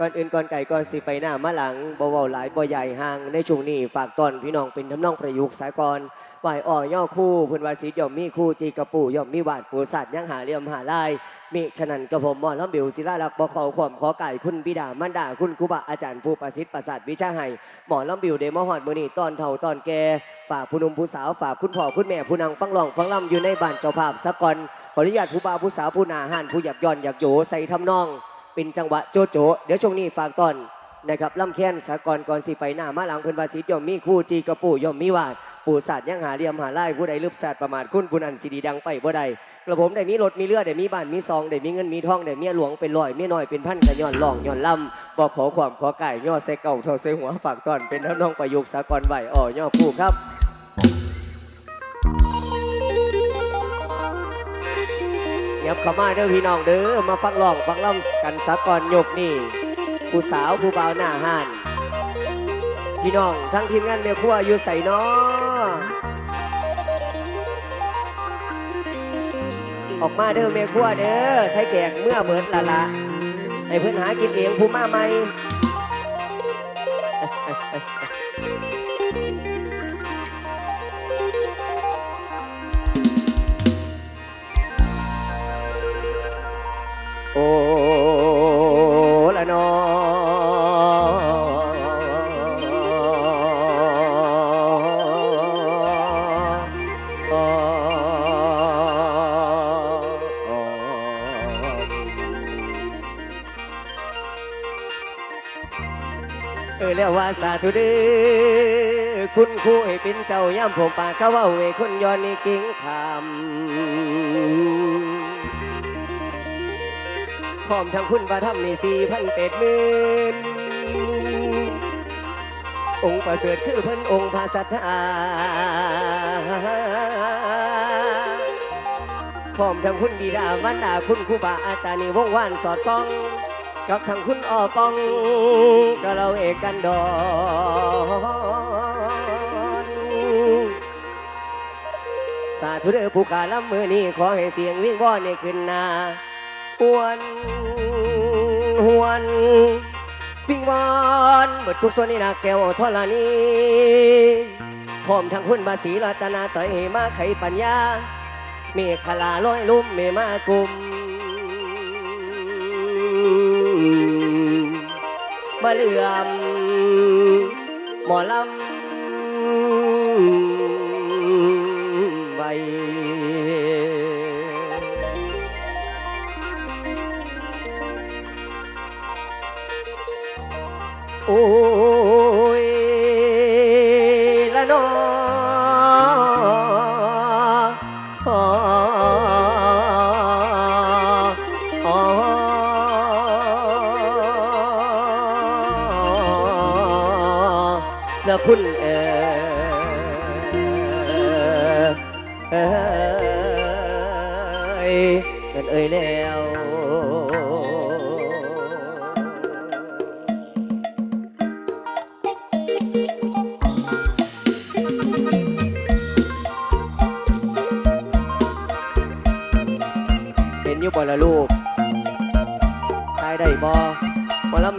ก่อนอื่นก่อนไก่ก่อนสิไปหน้ามาหลังบ่เว้าหลายบ่ใหญ่ห่างในช่วงนี้ฝากตอนพี่น้องเป็นทำนองประยุกต์สากลไหวอ่อย่อคู่เพื้นวาสีย่อมมีคู่จีกระปู่ย่อมมีหวาดปูสัตว์ยังหาเลี่ยมหาลายมิฉะนั้นกระผมหมอลำบิวศิลาลักษ์บ่ขอความขอไก่คุณบิดามันดาคุณครูบาอาจารย์ผู้ประสิทธิ์ประสาทวิชาให้หมอลำบิวเดมอฮอดมือนี่ตอนเฒ่าตอนแก่ฝากผู้นุ่มผู้สาวฝากคุณพ่อคุณแม่ผู้นังฟังร้องฟังล่ำอยู่ในบ้านเจ้าภาพสะก่อนขออนุญาตผู้บ่าวผู้สาวผู้นาหันผู้อยากย้อนอยากโยใส่ทำนอง เป็นจังหวะโจโจเดี๋ยวช่วงนี้ฝากตอนนะครับล่ำแค้นสากรก่อนสิไปหน้ามาหลังเพิ่นภาษีย่อมมีคู่จีกระปู่ย่อมมีวาดปู่ศาสตร์ยังหาเรียมหาไล่ผู้ใดลืบศาสตร์ประมาทคุณผู้นั้นสิดีดังไปบ่ใดกระผมได้มีรถมีเรือดได้มีบ้านมีซองได้มีเงินมีทองได้เมียหลวงเป็นร้อยเมียน้อยเป็นพันกะย้อนล่องย้อนลำบอกขอความขอไก่ย่อใส่เก่าเท่าใส่หัวฝากตอนเป็นท่าน้องประยุกต์สากรไหวอ่อย่อผู้ครับ บเข้ามาเด้อพี่น้องเด้อมาฟังร้องฟังล่ำกันสากรยกนี่ผู้สาวผู้บ่าวหน้าห้านพี่น้องทั้งทีมงานเมียครัวอยู่ใส่น้อออกมาเด้อเมียครัวเด้อไทยแขกเมื่อเบิดละละให้เพื่อนหากินเองผู้มาใหม่ โอละนอเออแล้วว่าสาธุเด้อคุณครูให้เป็นเจ้าย่ำผมปากเขาว่าเวคนย้อนนี่กิ่งคำ พร้อมทั้งคุณประทำในสี่พันเป็ดมื่นองค์ประเสริฐคือเพิ่นองค์พระสัทธาพร้อมทั้งคุณบิดามันดาคุณครูบาอาจารย์นี่วงวานสอดส่อง กับทั้งคุณอ้อปองก็เราเอกกันดอนสาธุเด้อผู้ขาลำมือนี้ขอให้เสียงวิ่งว่อนในขึ้นนา วนหวนวิ่งวอนเบิดทุกส่วนนี่นาแก้วทรณีพร้อมทั้งคุณบาสีรัตนาต่อยมาไขปัญญา เมฆลาลอยลุ่มเมมากุมมาเหลื่อมหมอลำไว้ โอ้ยละนอนะคุณเออเอ้ยกันเอ่ยแล้ว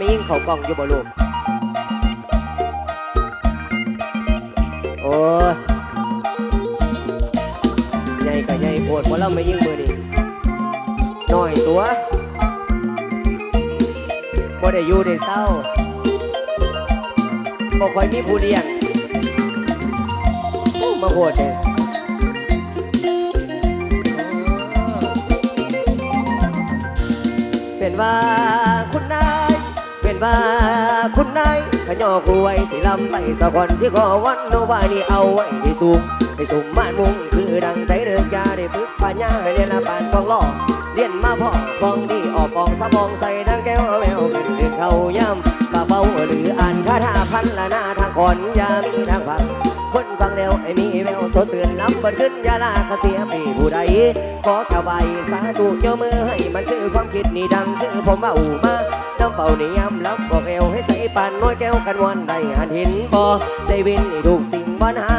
มียิงเขากล่องอยู่บ่ลูกโอ้ยใหญ่ก็ใหญ่โพดบ่แล้วไม่ยิงมือนี่น้อยตัวบ่ได้อยู่ได้เศร้าบ่ค่อยมีผู้เลี้ยงมาโหดเด้เป็นว่า ว่าคุณนายขย่อคุยสิลำไปสะกอนสิขอวันโนวานี่เอาไว้ที่สุขให้สูงมานมุงคือดังใจเดินยาได้พึกปัญญาให้เรียนละปานกองล่อเรียนมาพ่อฟองดีออกปองสะบองใส่ดังแก้วแมวขึ้นเดือดเขาย่ำปาเบาหรืออ่านคาถาพันละหน้าทางก่อนยามีทางฟัง บัดขึ้นยาลาคาเสียปีผู้ใดขอกระบายสาธุโยมือให้มันคือความคิดนี่ดังคือผมว่าอูมาน้ำเฝ้านิยามรับบอกเอวให้ใส่ปานน้อยแก้วกันวันได้หันห็นบ่ได้วินนี่ถูกสิ่งปัญหา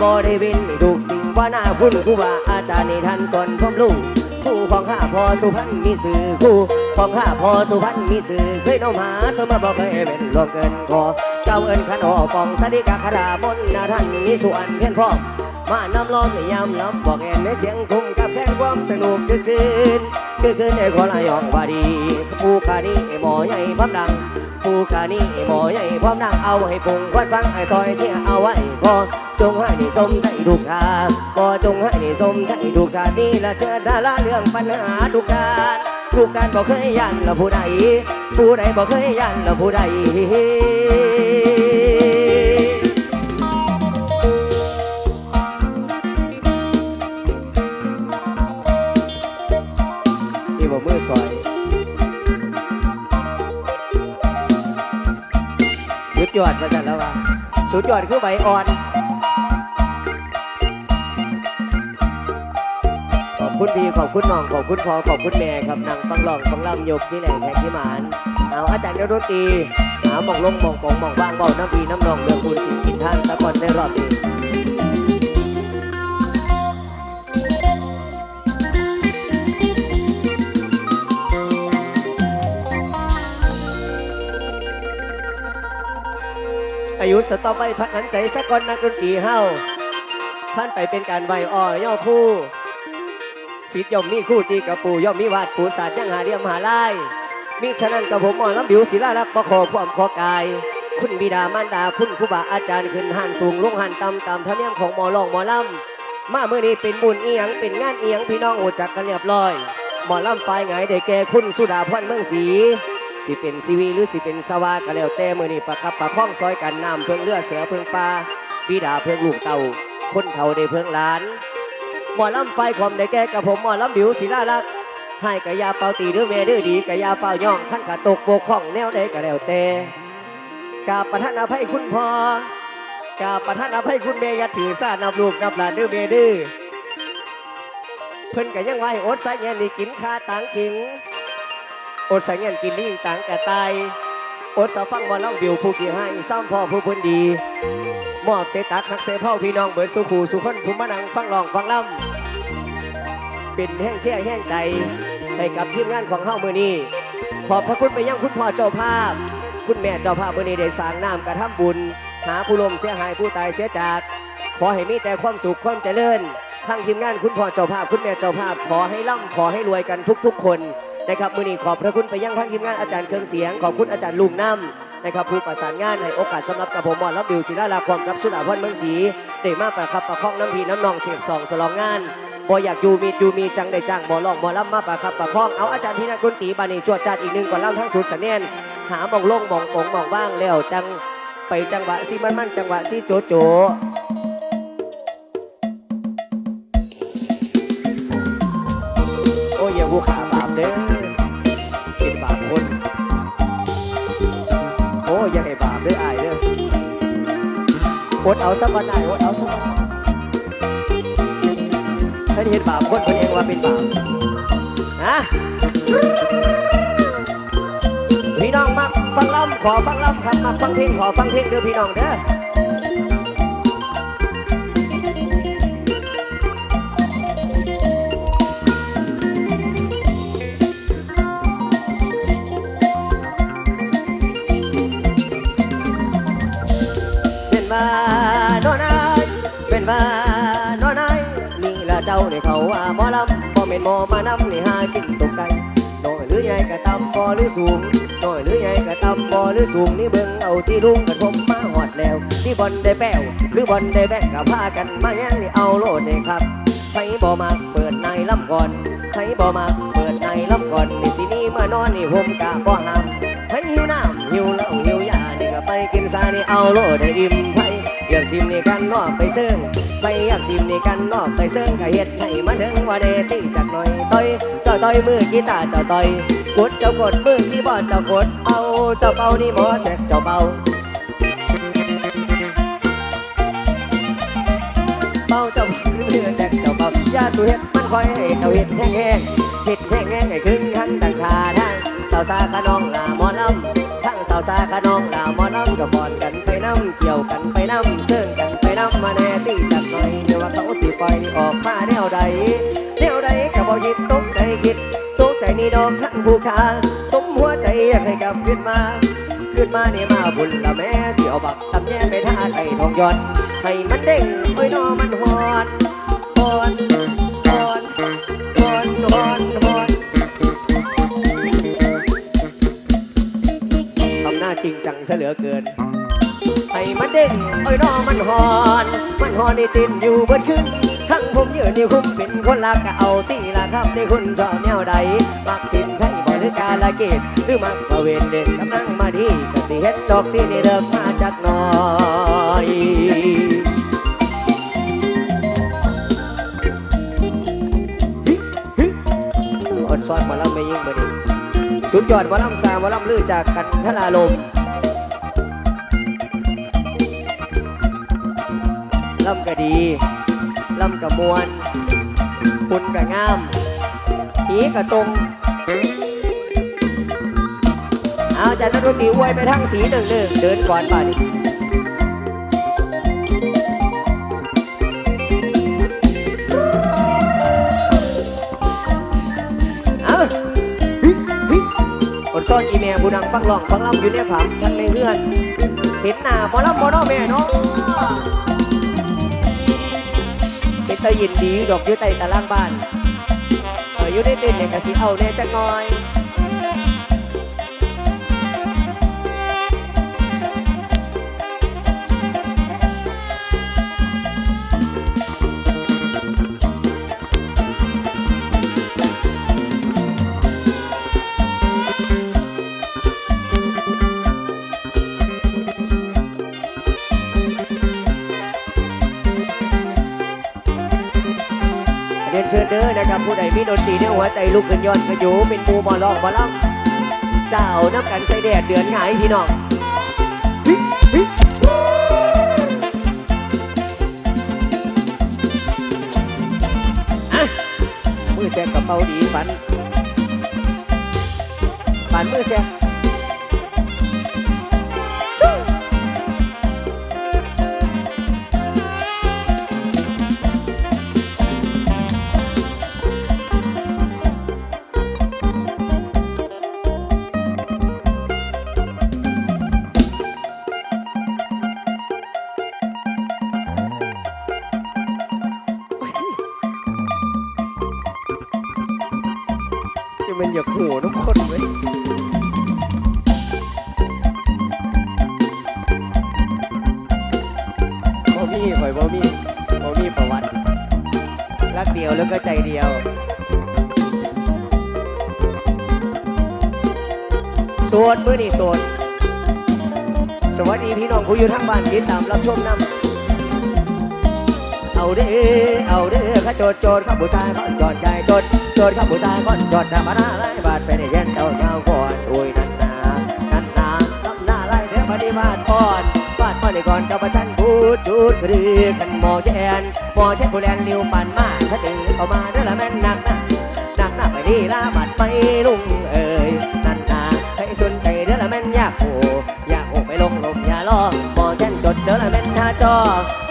บ่ได้วินนี่ถูกสิ่งว่าหน้าคุณครูบาอาจารย์นี่ท่านสอนผมลูกคู่ของข้าพอสุพรรณมีสื่อคู่ของข้าพอสุพรรณมีสื่อเคยน้องหาสมบ่เคยเป็นรวมเกินพอเจ้าเอิญขันโอปองสดิกาคารามนนาท่านมีส่วนเพียงพอ มานำล้อมในยามลำบอกแอนในเสียงคุ้มกับแค่ความสนุกคือคืนคือคืนในคนละยองว่าดีผู้ขานี้หมอใหญ่พร้อมดังผู้ขานี้หมอใหญ่พร้อมดังเอาให้ฟุ้งควันฟังให้ซอยเชี่ยเอาไว้พอจงให้นี่สมใจทุกทางพอจงให้นี่สมใจทุกทางนี่ละเจอดาราเรื่องปัญหาทุกการทุกการบอกเคยยันละผู้ใดผู้ใดบอกเคยยันละผู้ใด นี่บ่มือซอย สุดยอดมาสั่นแล้วว่าสุดยอดคือใบอ่อนขอบคุณพี่ขอบคุณน้องขอบคุณพ่อขอบคุณแม่ครับนั่งฟังร้องฟังล่ำยกที่แหลกแหกที่หมานเอาอาจารย์เดนตรีหาหมองลงหมองปองหมองว่างเบาน้ำพีน้ำนองเรื่องคุณสิกินท่านสักวันในรอบนี้ ยุสต่อไปพักหันใจสักก่อนนักดนตรีเฮาท่านไปเป็นการไหวอ้อย่อคู่สิทธิ์ย่อมมีคู่จีกับปู่ย่อมมีวาดปู่ศาสตร์ยังหาเรียมหาไล่มิฉะนั้นกับผมมอลำบิวศิลาลักษ์ประคอความขอกาย คุณบิดามารดาคุณครูบาอาจารย์ขึ้นหันสูงลงหันต่ำตามธรรมเนียมของหมอลองหมอลำมาเมื่อนี้เป็นบุญเอียงเป็นงานเอียงพี่น้องโอจักกันเรียบร้อย หมอลำฝ่ายไงได้แก่คุณสุดาพรเมืองศรี สิเป็นซีวีหรือสิเป็นสวาก็แล้วแต่มื่อนี้ประคับประคองซอยกันน้ำเพิงเลือเสือเพิงปลาบิดาเพิงลูกเต่าคนเฒ่าได้เพิงหลาน หมอลำไฟความได้แก่กับผมหมอลำบิวศิลาลักษณ์ให้กะยาเป่าตีหรือเมดื้อดีกะยาเฝ้าย่องขั้นขาตกบกพร่องแนวใดก็แล้วแต่กาบประทานอภัยคุณพ่อกาบประทานอภัยคุณแม่อยาถือซานับลูกนับหลานดื้อเมดื้อเพิ่นก็ยังว่าให้อดสายเงี้ยนี่กินคาตังขิง อดสายเงี้ยกินลิงตังกะตายอดสาฟังหมอลำบิวผู้ขี้ให้ซ้ำพ่อผู้พิ่นดีมอบเสตักนักเสเผ่าพี่น้องเบิดสุขูสุคนผู้มานังฟังร้องฟังล่ำเป็นแห้งแช่แห้งใจให้กับทีมงานของเฮ้ามือนี้ขอบพระคุณไปยังคุณพ่อเจ้าภาพ คุณแม่เจ้าภาพมือนี้ได้สร้างน้ำกระทำบุญ หาผู้ลมเสียหายผู้ตายเสียจาก ขอให้มีแต่ความสุขความเจริญทั้งทีมงานคุณพ่อเจ้าภาพ คุณแม่เจ้าภาพ ขอให้ร่ำขอให้รวยกันทุก ๆ คน นะครับมือนี้ขอบพระคุณไปยังทั้งทีมงานอาจารย์เครื่องเสียง ขอบคุณอาจารย์ลุงน้ำนะครับผู้ประสานงานให้โอกาสสำหรับกับผมมอลำบิวศิลาลาความกับสุดาพรเมืองศรีได้มาประคับประคองน้ำพีน้ำนองเสียบสองสลองงานบ่อยากอยู่มีอยู่มีจังได้จ้างหมอลองหมอลำมาประคับประคองเอาอาจารย์พี่นักดนตรีบานีจวดจัดอีกหนึ่งก่อนเล่ำทั้งสุดสะเนนหาหมองลงหมองปงหมองว่างแล้วจังไปจังหวะสิมันมันจังหวะสิโจโจโอ้ยอย่าผู้ขา ด้อเป็นบาปคน โอ้ยอย่าให้บาปเด้ออายเด้ออดเอาสักวันอายอดเอาสักวันถ้าเห็นบาปคนคนเองว่าเป็นบาปนะพี่น้องมักฟังล่ำขอฟังล่ำครับมักฟังเพลงขอฟังเพลงเด้อพี่น้องเด้อ เจ้าเนี่ยเขาว่าหมอลำบ่แม่นหมอมานำนี่หากินตกไก่น้อยหรือใหญ่กะตำบ่หรือสูงน้อยหรือใหญ่กะตำบ่หรือสูงนี่เบิ่งเอาที่ลุงกันผมมาหอดแล้วที่บอลได้แป้วหรือบอลได้แบกกับพากันมาแย่งนี่เอาโลดเลยครับใครบ่มาเปิดในลำก่อนใครบ่มาเปิดในลำก่อนนี่สินี่มานอนนี่ผมกะบ่ห้ามให้หิวน้ำหิวเหล้าหิวยานี่ก็ไปกินซานี่เอาโลดได้อิ่มไผ อยากซิมนี่กันนอกไปเซิงไปอยากซิมนี่กันนอกไปเซิงก็เฮ็ดให้มาถึงว่าเดตีจักหน่อยต่อยเจ้าต่อยมือกีตาร์เจ้าต่อยกดเจ้ากดมือคีย์บอร์ดเจ้ากดเอาเจ้าเป่านี่หมอแสกเจ้าเป่าเป่าเจ้ามือแสกเจ้าเป่าอย่าสูเฮ็ดมันคอยให้เจ้าเฮ็ดแห้งแห้งเฮ็ดแห้งแห้งให้ครึ่งทั้งต่างคาทางสาวซาขน้องลาหมอลำทั้งสาวซาขน้องลาหมอลำก็บอน น้ำเกี่ยวกันไปน้ำเสื่อกันไปน้ำมาแน่ตีจักหน่อยเดี๋ยวว่าเขาสิปล่อยออกมาแนวใดแนวใดก็บ่ยิดตกใจคิดตกใจนี่ดอกทั้งผู้ขาสมหัวใจอยากให้กลับขึ้นมาขึ้นมาเนี่ยมาบุญละแม่เสียวบักทำแย่ไปท่าไก่ทองยอนให้มันเด้งโอ้ยนอมันหอนหอนหอนหอนหอนหอนทำหน้าจริงจังซะเหลือเกิน มันเด้งโอ้ยน้อมันหอน มันหอนนี่ตินอยู่บนขึ้นข้งผมยืนนี่คุ้มเป็นคนรักก็เอาตีละครับในคุณชอบแนวใดมักสินใช่บ่หรือกาลเกตหรือมักตะเวนเด่นกำลังมาดีก็สิเห็นดอกที่นี่เลิกมาจากหน้อยอดซอนหมาลำไม่ยิ่งมาดิสุดยอดหมาลำสามหมาลำลือจากกันทลาลม ลำก็ดีลำกะมวนปุ่นกะงามหีกะตรง เอาจากนักดนตรีอวยไปทั้งสีหนึ่งหนึ่งเดินก่อนป่ะดิเอาฮิฮิอดซ่อนอีเมลผู้นังฟังร้องฟังลำอยู่ในผับทั้งในเฮือน เห็นหน้าหมอลำหมอน้อแม่เนาะ ตายินดีดอกอยู่ใต้ตารางบ้านเอออยู่ในเต้นเนี่ยกะสิเอาแน่จักหน่อย นเชิญเด้อนะครับผู้ใดมีดนตรีในหัวใจลุกขึ้นย้อนกระยูเป็นปูหมอลองหมอลำเจ้าน้ำกันใส่แดดเดือนหงายพี่น้องฮิฮิอะมือแซกกระเป๋าดีฝันฝันมือแซก โสดมื้อนี้โสดสวัสดีพี่น้องผู้อยู่ทางบ้านที่ตามรับชมนำเอาเด้อเอาเด้อข้าโจดโจดข้าผู้ชาก่อนจอดใหญ่โจดโจดข้าผู้ชาก่อนจอดธรรมดาไล่บาดไปในเย็นเจ้าเงาก่อนโอ้ยนันนานันนาทำหน้าไล่เทปฏิบาทก่อนบาดมาในก่อนกับฉันพูดจูดกระดือกันหมอแยนหมอแช่ผู้แลนเลี้ยวปั่นมาถ้าดึงเข้ามาเด้อละแม่นหนักหนักหนักหนักไปดีลาบัดไปลุงเอ้ย อละแม่นอยากโอ้อยากโอ้ไปลงลมอย่าลอมอแช่นจดเด้อละแม่นท่าจอ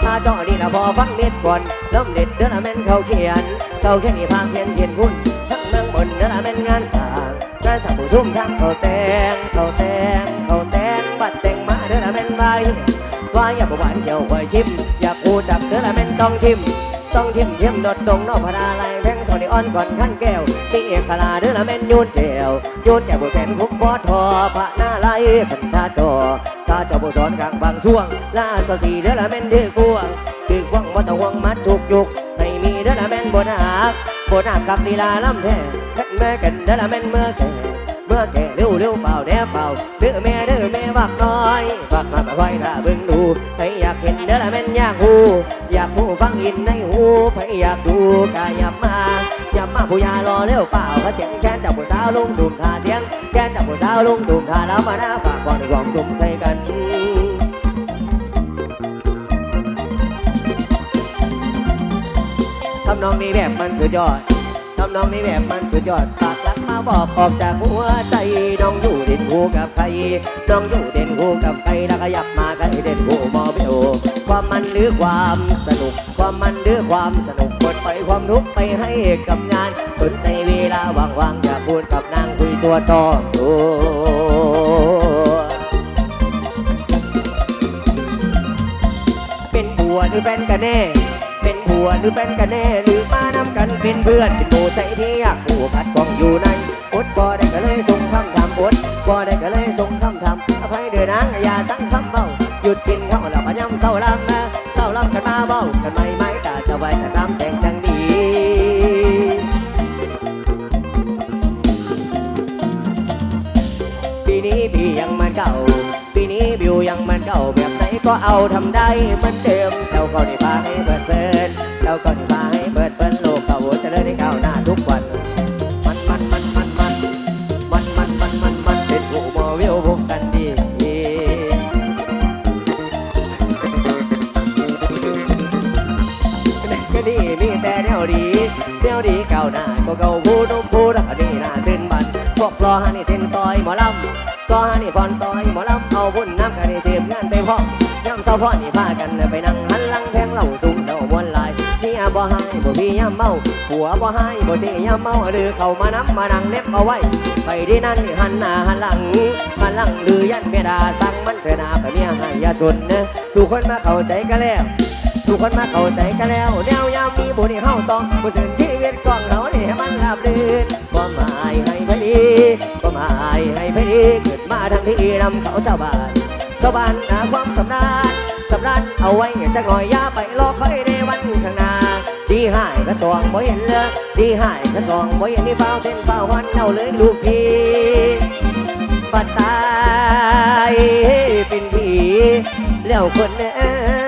ถ้าจ้านี่ละพอฟังเน็ตก่อนน้ำเน็ตเด้อละแม่นเขาเขียน เขาแค่นี้พางเขียนเขียนคุณทั้งเมืองบนเด้อละแม่นงานสางงานสางผู้ซุ่มทั้งเขาแตงเขาแตงเขาแตงบัดแต่งมาเด้อละแม่นใบว่าอย่าบหวานเกี่ยวไว้ชิม อยากอูจับเด้อละแม่นต้องชิม ต้องชิมเยี่ยมดดดงนอกพนาลายแพงสอนีอ่อนก่อนขั้นแก้ว มีเอกลาเด้อละแม่นยูนแก้วยูนแก้วผู้แสนคุกบอทอพระหน้าไล่ขันท่าจอถ้าเจ้าผู้สอนกลางบางช่วงลาสสีเด้อละแม่นดื้อกวงคือกวงบ่ต้องห่วงมัดทุกยุกให้มีเด้อละแม่นบ่นักบ่นักกับลีลาลำแท้คันแม่กันเด้อละแม่นเมื่อแก่เมื่อแก่เร็วเร็วเปล่าแน่เปล่าเด้อแม่เด้อแม่บักน้อยบักมาก็คอยถ้าเบิ่งดูใครอยากเห็นเด้อละแม่นอยากหูอยากหูฟังอินในหูใครอยากดูก็อย่ามา ย่ามาผู้ยารอเร็วเปล่าพระเสียงแค้นจับผู้สาวลงดุมทาเสียงแค้นจับผู้สาวลงดุมทาแล้วมาหน้าปากก่อนกองดุมใส่กันทำนองนี้แบบมันสุดยอดทำนองนี้แบบมันสุดยอดปากรักมา บอกออกจากหัวใจ น้องอยู่เด่นคู่กับใคร น้องอยู่เด่นคู่กับใคร แล้วก็ยับมาใครเด่นคู่มอเบลความมันหรือความสนุก ความมันหรือความสนุกกดปล่อยความทุกข์ไปให้กับงาน สนใจเวลาว่างๆอย่าพูดกับนางคุยตัวต่อตัวเป็นผัวหรือแฟนกันแน่ เป็นผัวหรือแฟนกันแน่ หรือมานำกันเป็นเพื่อน เป็นโมใจที่อยากผู้พัดกองอยู่ใน ดบ่ได้ก็เลยส่งคำถามอดบ่ได้ก็เลยส่งคำถามอภัยเดือนะอย่าสั่งคำเบาหยุดกินข้าวแล้วก็ย้ำเศร้าลำนะเศร้าลำกันมาเบากันไม่ไมแต่จะไว้แต่ซ้ำแจงจังดีปีนี้พี่ยังเหมันเก่าปีนี้บิวยังเหมันเก่าแบบไหนก็เอาทำได้เหมือนเดิมเจ้าก็ได้พาให้เปิดเปิดเจ้าก็ได้ เต้นซอยหมอลำรอฮันนี่ฟอนซอยหมอลำเอาบุญน้ำกันนี่เสียบงานไปพร้อมย่ำเศร้าพ่อนี่พากันไปนั่งหันหลังแพงเหล่าสูงเจ้ามวนลายนี่อาบ่ให้บ่พี่ย่ำเมาหัวบ่ให้บ่เจย่ำเมาหรือเข้ามาน้ำมานั่งเน็บเอาไว้ ไปดีนั่นหันหน้าหันหลังหันหลังหรือยันเมียดาสั่งมันเถอะนาไปเมียให้ยาสนนะทุกคนมาเข้าใจกันแล้วทุกคนมาเข้าใจกันแล้วแนวยามมีบุญให้เฮาต้องผู้สื่นชีวิตของเราเนี่ให้มันราบรื่นบ่หมายให้ พอดีบ่หมาให้พอดีเกิดมาทั้งที่นำเขาชาบ้านชาวบ้านหาความสำราญสำราญเอาไว้จะหน่อยอย่าไปรอคอยในวันข้างหน้าดีหายกระสองบ่เห็นเลยดีหายกระสองบ่เห็นนี่เฝ้าเต้นเฝ้าวันเอาเลยลูกพี่ปัดตายเป็นผีแล้วคนเอ้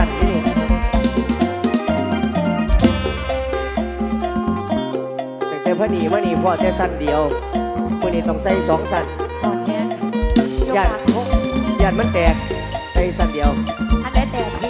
ารย์ลูกสองสั่นนี่ตั้งแต่พอดีมานี่พอแต่สั่นเดียวมื่อนี้ต้องใส่สองสั่นตอนแห้งญาติญาติมันแตกใส่สั่นเดียว อันไหนแต่พี่